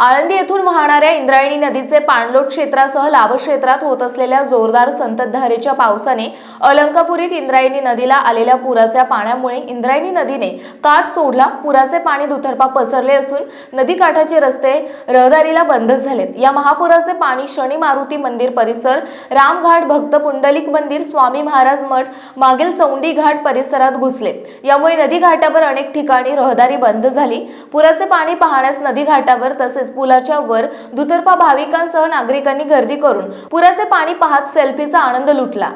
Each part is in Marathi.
आळंदी येथून वाहणाऱ्या इंद्रायणी नदीचे पाणलोट क्षेत्रासह लाभ क्षेत्रात होत असलेल्या जोरदार संततधारेच्या पावसाने अलंकापुरीत इंद्रायणी नदीला आलेल्या पुराच्या पाण्यामुळे इंद्रायणी नदीने काठ सोडला. पुराचे पाणी दुतर्फा पसरले असून नदीकाठाचे रस्ते रहदारीला बंद झालेत. या महापुराचे पाणी शनी मारुती मंदिर परिसर रामघाट भक्त पुंडलिक मंदिर स्वामी महाराज मठ मागील चौंडी घाट परिसरात घुसले. यामुळे नदीघाटावर अनेक ठिकाणी रहदारी बंद झाली. पुराचे पाणी पाहण्यास नदीघाटावर तसेच तसेच पुलाच्या वर दुतर्फा भाविकांसह नागरिकांनी गर्दी करून पुराचे पाणी पाहत सेल्फीचा आनंद लुटला.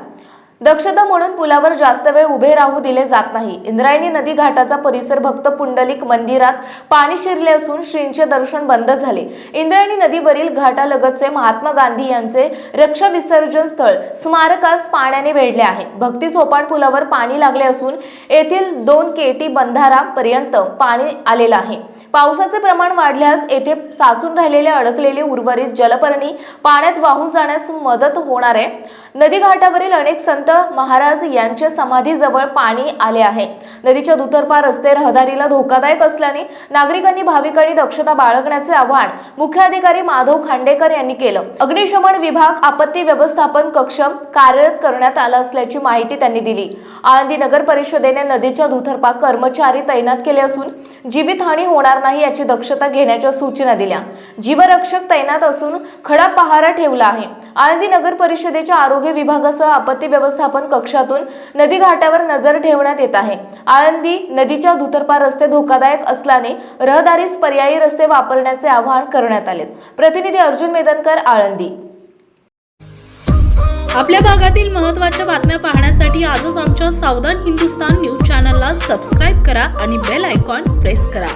दक्षता म्हणून पुलावर जास्त वेळ उभे राहू दिले जात नाही. इंद्रायणी नदी घाटाचा परिसर भक्त पुंडलिक मंदिरात पाणी शिरले असून श्रींचे दर्शन बंद झाले. इंद्रायणी नदीवरील घाटालगतचे महात्मा गांधी यांचे रक्षा विसर्जन स्थळ स्मारकास पाण्याने वेढले आहे. भक्ती सोपान पुलावर पाणी लागले असून येथील दोन केटी बंधारापर्यंत पाणी आलेलं आहे. पावसाचे प्रमाण वाढल्यास येथे साचून राहिलेले अडकलेले उर्वरित जलपर्णी पाण्यात वाहून जाण्यास मदत होणार आहे. नदी घाटावरील अनेक संत महाराज यांच्या समाधीजवळ पाणी आले आहे. नदीच्या दुतर्फा रस्ते रहदारीला धोकादायक असल्याने नागरिकांनी भाविकांनी दक्षता बाळगण्याचे आवाहन मुख्याधिकारी माधव खांडेकर यांनी केलं. अग्निशमन विभाग आपत्ती व्यवस्थापन कक्ष कार्यरत करण्यात आला असल्याची माहिती त्यांनी दिली. आळंदी नगर परिषदेने नदीच्या दुतर्फा कर्मचारी तैनात केले असून जीवितहानी होणार नाही याची दक्षता घेण्याच्या सूचना दिल्या. जीवरक्षक तैनात असून खडा पहारा ठेवला आहे. आळंदी नगर परिषदेच्या आरोग्य विभागासह आपत्ती व्यवस्थापन कक्षातून नदी घाटावर नजर ठेवण्यात येत आहे. आळंदी नदीच्या दुतर्फा रस्ते धोकादायक असल्याने रहदारीस पर्यायी रस्ते वापरण्याचे आवाहन करण्यात आले. प्रतिनिधी अर्जुन मेदनकर आळंदी. आपल्या भागातील महत्त्वाच्या बातम्या पाहण्यासाठी आजच आमच्या सावधान हिंदुस्तान न्यूज चॅनलला सबस्क्राईब करा आणि बेल आयकॉन प्रेस करा.